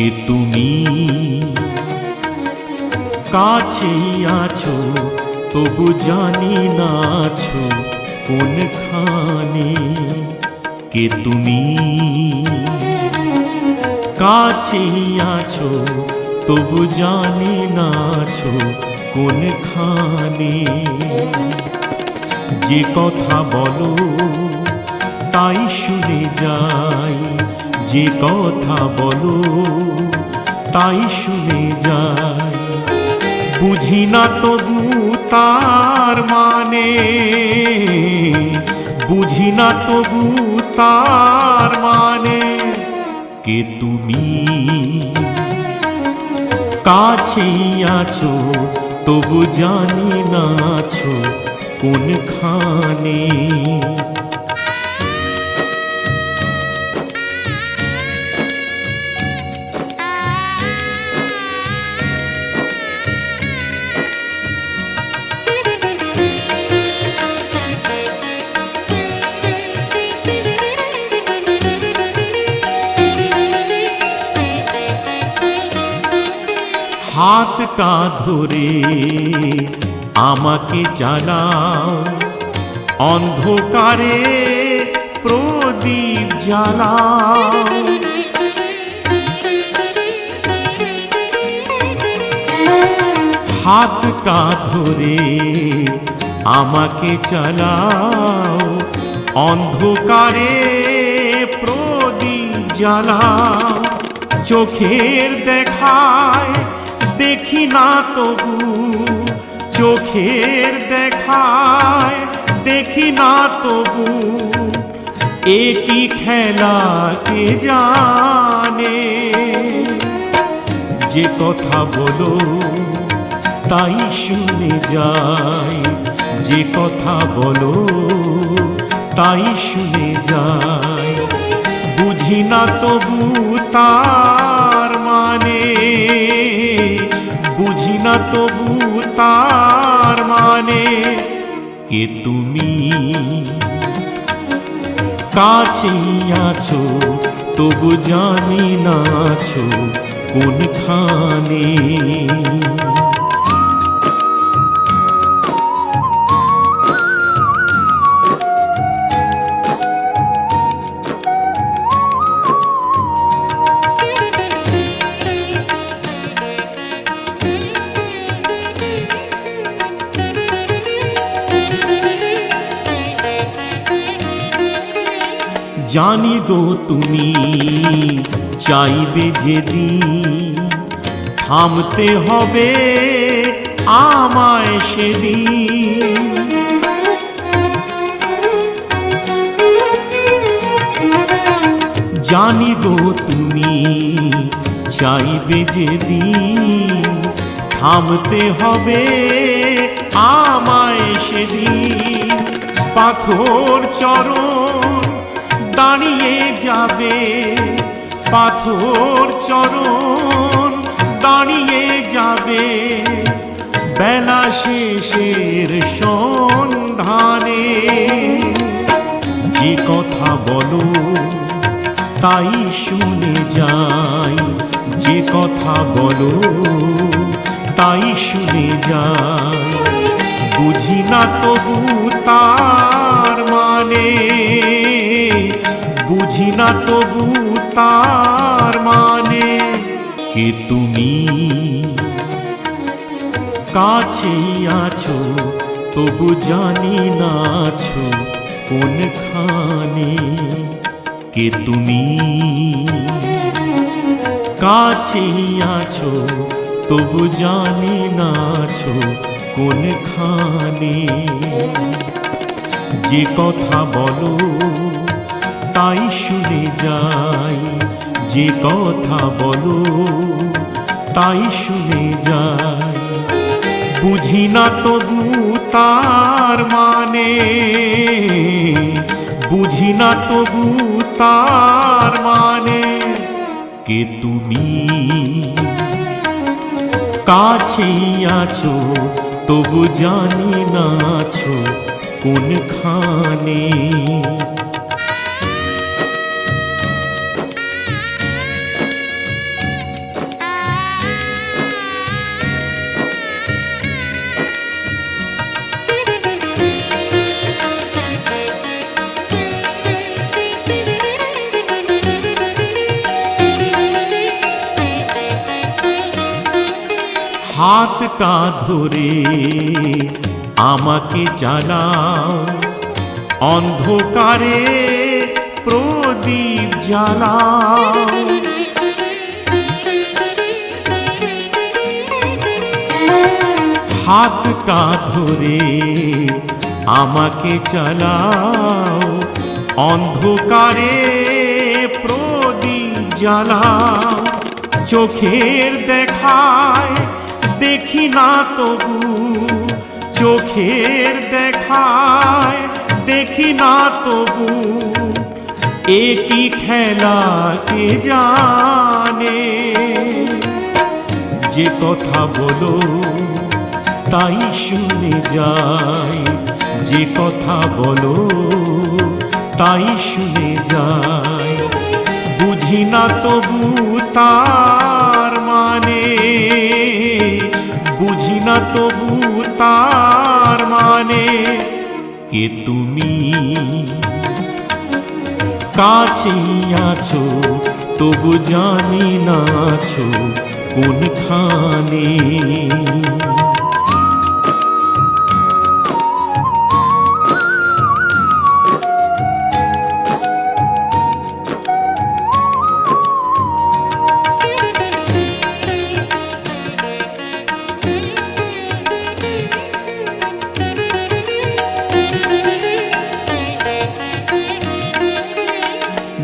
কে তুমি। কাছেই আছো, তবু জানি না আছো কোনখানে কে তুমি। কাছেই আছো, তবু জানি না আছো কোনখানে। যে কথা বলো, তাই শুনে যাই। যে কথা বলো, তাই শুনে যাই। বুঝি না তবু তার মানে বুঝি না তবু তার মানে কে তুমি। কাছেই আছো, তবু জানি না আছো কোনখানে। হাতটা ধরে আমাকে জ্বালাও। অন্ধকারে প্রদীপ জ্বালাও। হাতটা ধরে আমাকে চালাও অন্ধকারে প্রদীপ জ্বালাও। চোখের দেখায় দেখি না তবু। চোখের দেখায় দেখি না তবু। একই খেলা কে জানে? যে কথা বলো, তাই শুনে যাই। যে কথা বলো, তাই শুনে যাই। বুঝি না তবু তার মানে না তবু তার মানে কে তুমি? কাছেই আছো তবু জানি না আছো কোনখানে। জানি গো তুমি, চাইবে যেদিন থামতে হবে আমায় সেদিন জানি গো তুমি, চাইবে যেদিন থামতে হবে আমায় সেদিন পাথর চরণ দাঁড়িয়ে যাবে। পাথর চরণ দাঁড়িয়ে যাবে। বেলা শেষের সন্ধানে। যে কথা বলো? তাই শুনে যাই। যে কথা বলো, তাই শুনে যাই। বুঝি না তবু তার মানে। বুঝি না তবু তার মানে কে তুমি কাছেই আছো? তবু জানি না আছো কোনখানে। কে তুমি কাছেই আছো? তবু জানি না আছো কোনখানে। যে কথা বলো তাই শুনে যাই, যে কথা বলো, তাই শুনে যাই। বুঝি না তবু তার মানে বুঝি না তবু তার মানে কে তুমি? কাছেই আছো, তবু জানি না আছো, কোনখানে? হাতটা ধরে আমাকে জ্বালাও। অন্ধকারে প্রদীপ জ্বালাও। হাতটা ধরে আমাকে চালাও অন্ধকারে প্রদীপ জ্বালাও। চোখের দেখায় দেখি না তবু, চোখের দেখায় দেখি না তবু। এ কি খেলা কে জানে? যে কথা বলো, তাই শুনে যায় যে কথা বলো, তাই শুনে যায় বুঝি না তবু তার তবু তার মানে কে তুমি? কাছেই আছো তবু জানি না আছো কোনখানে।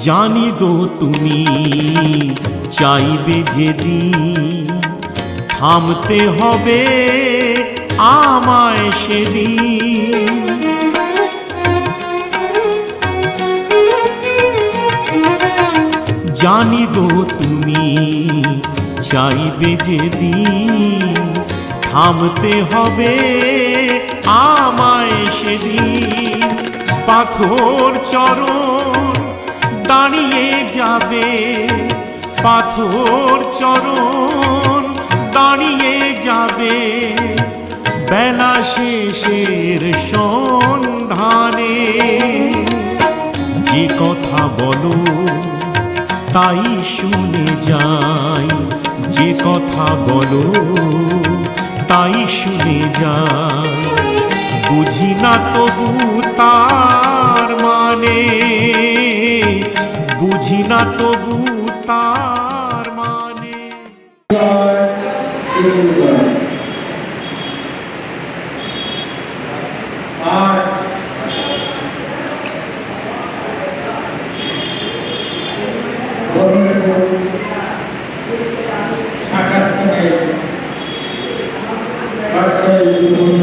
জানি গো তুমি, চাইবে যেদিন থামতে হবে আমায় সেদিন জানি গো তুমি, চাইবে যেদিন থামতে হবে আমায় সেদিন পাথর চরণ দাঁড়িয়ে যাবে। পাথর চরণ দাঁড়িয়ে যাবে। বেলা শেষের সন্ধানে। যে কথা বলো, তাই শুনে যাই। যে কথা বলো, তাই শুনে যাই। বুঝি না তবু তার মানে। না তবু তার মানে আর ঢাকার সঙ্গে রাজশাহী বিভিন্ন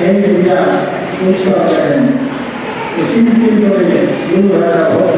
এই দুটা উৎসব করেন তিন দিন ধরে ভাড়া হোক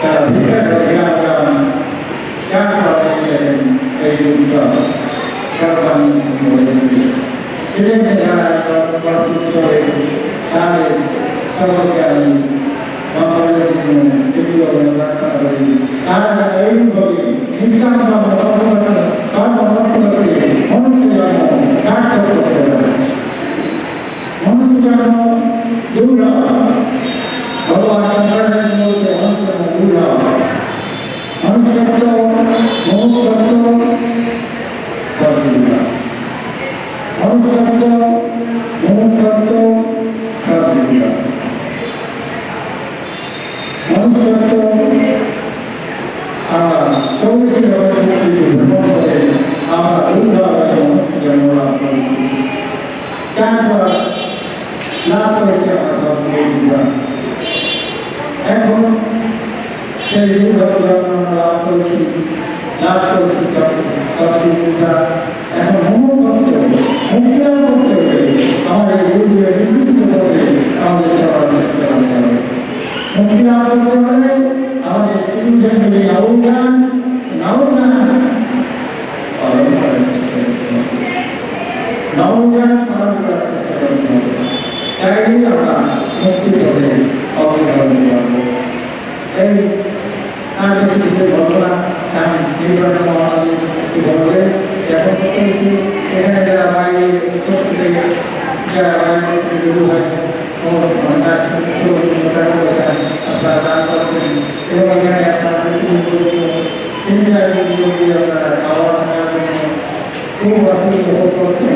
তারা ভিক্ষা গান গান গান করেন এই বলেছে সেজন্য যারা প্রস্তুত করে তাদের সকলকে আমি মঙ্গলের জন্য সেগুলো প্রার্থনা করি তারা এইভাবে করে মনুষ্য জন্ম সার্থক করতে পারে মনুষ্য নির্দিষ্ট করতে আমাদের সবার চেষ্টা করতে হবে Thank you.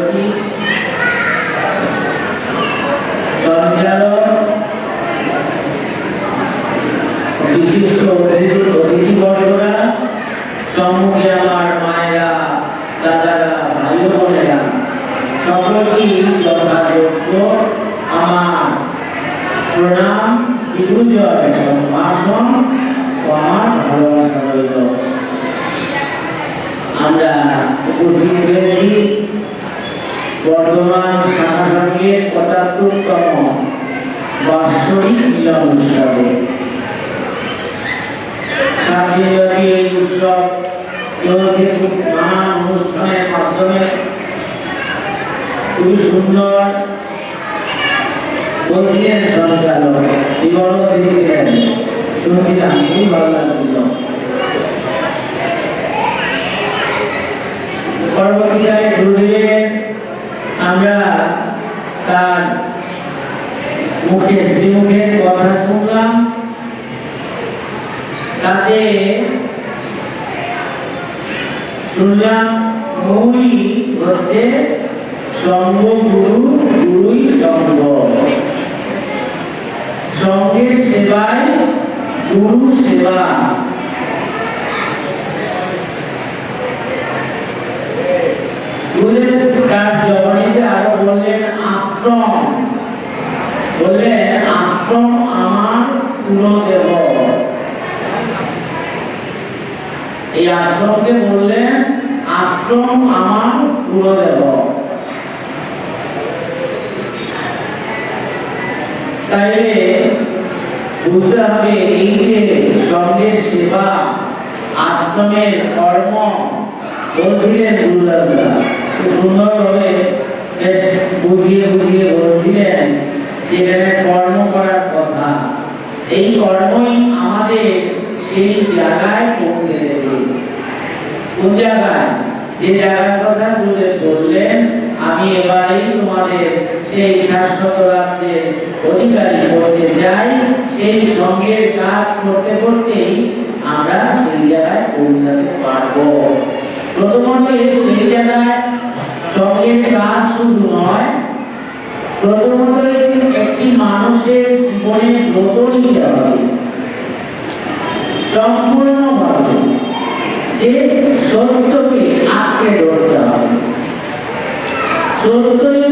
আমার প্রণাম শিরুজয় সম্ভাষণ আমার ভালোবাসা রইল। আমরা উপস্থিত হয়েছি বর্ধমান শাখা সংঘের পঁচাত্তরতম বাৎসরিক মিলন উৎসবে। সাত এই উৎসব চলছে অনুষ্ঠানের মাধ্যমে। খুবই সুন্দর বলছিলেন সঞ্চালক বিবরণ দিয়েছিলেন। শুনছিলাম খুবই ভালো লাগছিল পরবর্তীকালে গুরুদেবের আমরা তার মুখে শ্রীমুখের কথা শুনলাম। তাতে শুনলাম, মৌরি হচ্ছে সঙ্গ গুরু গুরুই সঙ্গ সঙ্গের সেবায় জবানিতে আরও বললেন আশ্রম আমার কুলদেব এই তাইলে বুঝতে হবে এই যে জন্মের সেবা, আশ্রমের কর্ম, বলছিলেন গুরুদাদা খুব সুন্দরভাবে বেশ বুঝিয়ে বুঝিয়ে বলছিলেন এখানে কর্ম করার কথা। এই কর্মই আমাদের সেই জায়গায় পৌঁছে দেবে। কোন জায়গায়? যে জায়গার কথা গুরুদেব বললেন, আমি এবারেই তোমাদের সেই শাশ্বত রাজ্যের অধিকারী করতে সেই কাজ করতে করতেই আমরা পৌঁছাতে পারব। প্রথমত কাজ নয়, প্রথমত একটি মানুষের জীবনে ব্রত নিতে হবে। সম্পূর্ণভাবে যে সত্যকে আঁকড়ে ধরতে হবে। সত্যই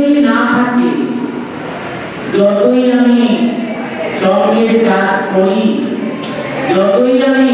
যতই আমি সঙ্গের কাজ করি যতই আমি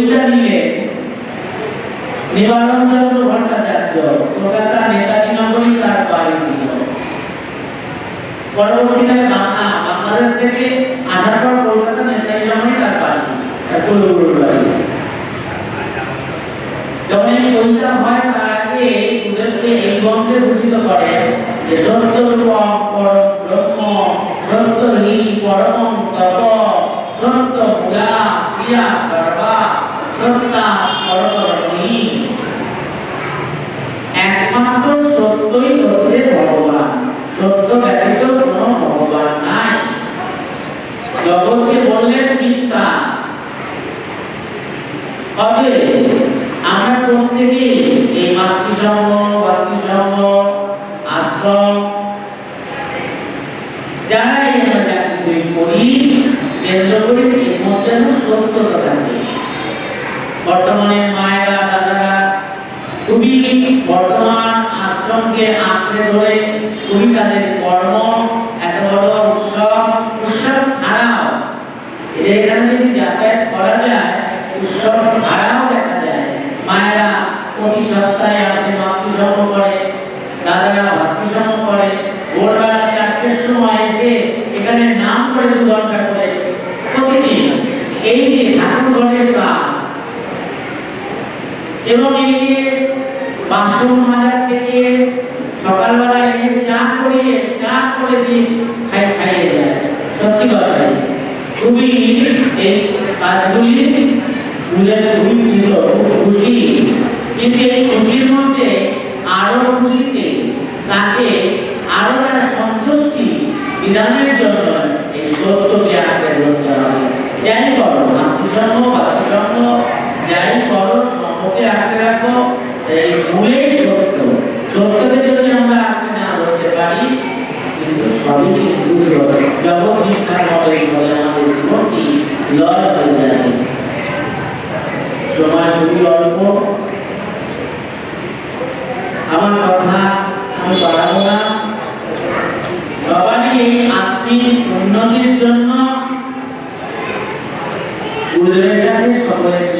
কলিজা নিয়ে তুমি বর্তমান আশ্রমকে আঁকড়ে ধরে তুমি তাদের কর্ম এত বড় উৎসব উৎসব খুশি। কিন্তু এই খুশির মধ্যে আরও খুশিতে তাকে আরও তার সন্তুষ্টি বিধানের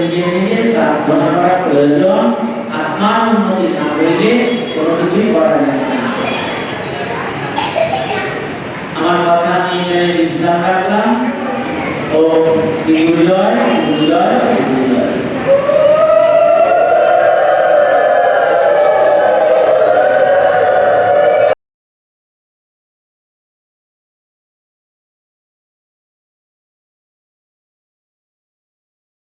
নিজে নিজে প্রার্থনা করা প্রয়োজন আত্মার উন্নতি কোনো কিছুই আমার কথা নিয়ে বিশ্রাম রাখলাম ও শিবজয় শিবজয়